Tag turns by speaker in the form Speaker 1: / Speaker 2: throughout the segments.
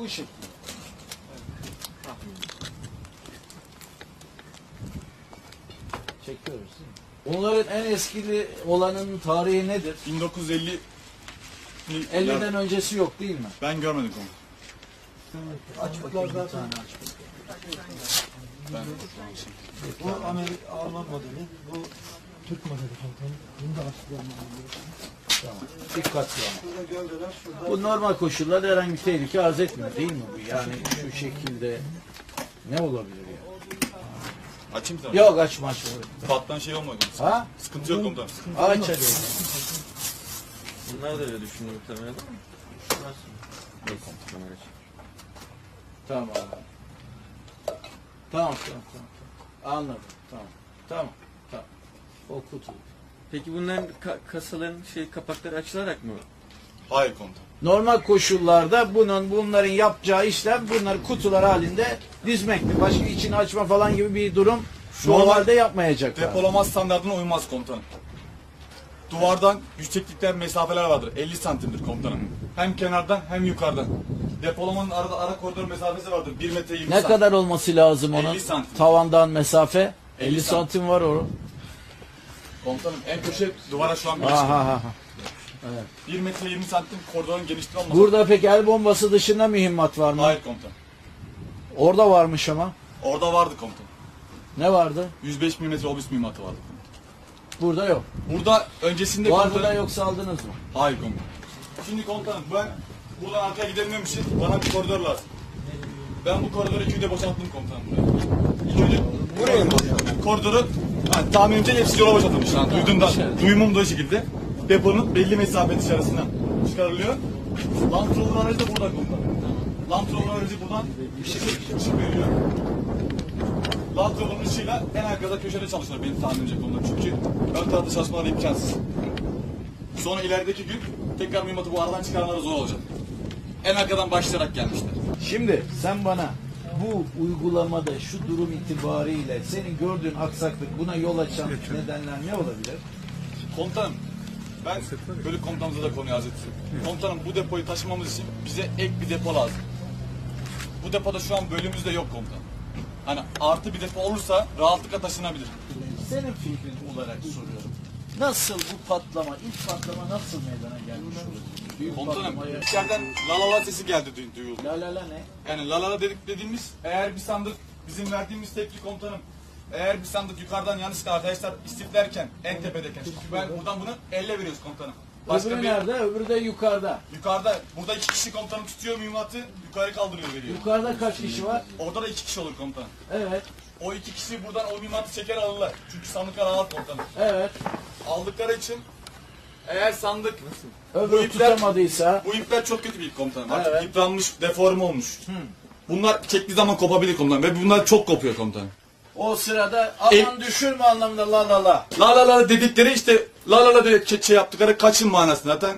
Speaker 1: Bu şekilde. Çekiyoruz değil mi? Onların en eskili olanın tarihi nedir?
Speaker 2: 1950
Speaker 1: 50'den öncesi yok değil mi?
Speaker 2: Ben görmedim onu.
Speaker 1: Aç bakayım bir tane aç.
Speaker 2: Ben
Speaker 3: Bu Amerika Alman modeli, bu Türk modeli komutanım. Bunu da açıklayalım.
Speaker 1: Tamam. Dikkatli ama. Bu normal koşullarda herhangi bir tehlike arz etmiyor değil mi bu? Yani şu şekilde ne olabilir ya?
Speaker 2: Açayım sana.
Speaker 1: Yok açma açma.
Speaker 2: Patlan şey olmadı.
Speaker 1: Ha?
Speaker 2: Sıkıntı yok komutanım.
Speaker 1: Aç hadi.
Speaker 4: Bunlar da öyle düşünüyor muhtemelen değil mi? Yok kamera için.
Speaker 1: Tamam. Tamam tamam tamam. Anladım. Tamam. Tamam. Tamam. O kutu.
Speaker 4: Peki bunların ka- kasaların şey kapakları açılarak mı?
Speaker 2: Hayır komutanım.
Speaker 1: Normal koşullarda bunun bunların yapacağı işlem bunları kutular halinde dizmektir. Başka içini açma falan gibi bir durum normalde yapmayacaklar.
Speaker 2: Depolama standartına uymaz komutanım. Duvardan yükseklikler mesafeler vardır. 50 santimdir komutanım. Hem kenardan hem yukarıdan. Depolamanın arada ara koridor mesafesi vardır. 1 metre 20
Speaker 1: Ne
Speaker 2: santim.
Speaker 1: kadar olması lazım
Speaker 2: 50
Speaker 1: onun?
Speaker 2: santim.
Speaker 1: Tavandan mesafe 50,
Speaker 2: 50
Speaker 1: santim var o.
Speaker 2: Komutanım en köşe duvara şu an bir
Speaker 1: Aha, aha.
Speaker 2: 1 metre 20 santim koridorun genişliği olmaz.
Speaker 1: Burada peki el bombası dışında mühimmat var mı?
Speaker 2: Hayır komutanım.
Speaker 1: Orada varmış ama.
Speaker 2: Orada vardı komutanım.
Speaker 1: Ne vardı?
Speaker 2: 105 mm obüs mühimmatı vardı.
Speaker 1: Burada yok.
Speaker 2: Burada öncesinde
Speaker 1: Var
Speaker 2: komutanım-
Speaker 1: burada yoksa aldınız mı?
Speaker 2: Hayır komutanım. Şimdi komutanım ben buradan arkaya gidemiyorum için bana bir koridor lazım. Ben bu koridoru iki de boşalttım komutanım buraya. İlk önce buraya mı? Koridoru yani tahminimce hepsi yola boşaltılmış. Yani duyduğumdan, duyumum da o şekilde. Deponun belli mesafe dışarısına çıkarılıyor. Land Rover aracı da burada komutanım. Land Rover aracı buradan ışık, veriyor. Land Rover'ın ışığıyla en arkada köşede çalışıyor benim tahminimce komutanım. Çünkü ön tarafta çalışmaları imkansız. Sonra ilerideki gün tekrar mühimmatı bu aradan çıkarmaları zor olacak. En arkadan başlayarak gelmişler.
Speaker 1: Şimdi sen bana bu uygulamada şu durum itibariyle senin gördüğün aksaklık buna yol açan nedenler ne olabilir?
Speaker 2: Komutanım, ben bölük komutanımıza da konuyu arz ettim. Komutanım bu depoyu taşımamız için bize ek bir depo lazım. Bu depoda şu an bölümümüzde yok komutanım. Hani artı bir depo olursa rahatlıkla taşınabilir.
Speaker 1: Senin fikrin olarak soruyorum. Nasıl bu patlama, ilk patlama nasıl meydana gelmiş olur? Büyük
Speaker 2: Komutanım,
Speaker 1: patlamaya...
Speaker 2: içeriden lalala sesi geldi duy- duyuldu.
Speaker 1: La la la ne?
Speaker 2: Yani lalala dedik dediğimiz eğer bir sandık bizim verdiğimiz tepki komutanım eğer bir sandık yukarıdan yanlışlıkla arkadaşlar istiflerken en tepedeyken çünkü ben buradan bunu elle veriyoruz komutanım. Başka
Speaker 1: Öbürü
Speaker 2: bir
Speaker 1: nerede? Öbürü de yukarıda.
Speaker 2: yukarıda burada iki kişi komutanım tutuyor mühimmatı yukarı kaldırıyor veriyor.
Speaker 1: Yukarıda kaç kişi var?
Speaker 2: Orada da iki kişi olur komutanım.
Speaker 1: Evet,
Speaker 2: O iki kişi buradan o mühimmatı çeker alırlar. Çünkü sandıklar ağır komutanım.
Speaker 1: evet.
Speaker 2: Aldıkları için eğer sandık
Speaker 1: Öbürü
Speaker 2: Bu ipler-
Speaker 1: tutamadıysa
Speaker 2: bu ipler çok kötü bir ip komutanım. Artık
Speaker 1: Evet.
Speaker 2: yıpranmış, deforme olmuş. Bunlar çektiği zaman kopabilir komutanım ve bunlar çok kopuyor komutanım.
Speaker 1: o sırada aman düşürme anlamında la la la.
Speaker 2: La la la dedikleri işte la la la diye şey- şey yaptıkları kaçın manasında. Zaten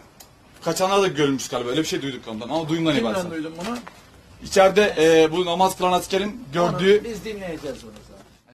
Speaker 2: kaçanlar da görülmüş galiba. Öyle bir şey duyduk komutanım ama duyumdan ibaret.
Speaker 1: Kimden duydun bunu?
Speaker 2: İçeride e, bu namaz kılan askerin gördüğü
Speaker 1: Onu biz dinleyeceğiz bunu.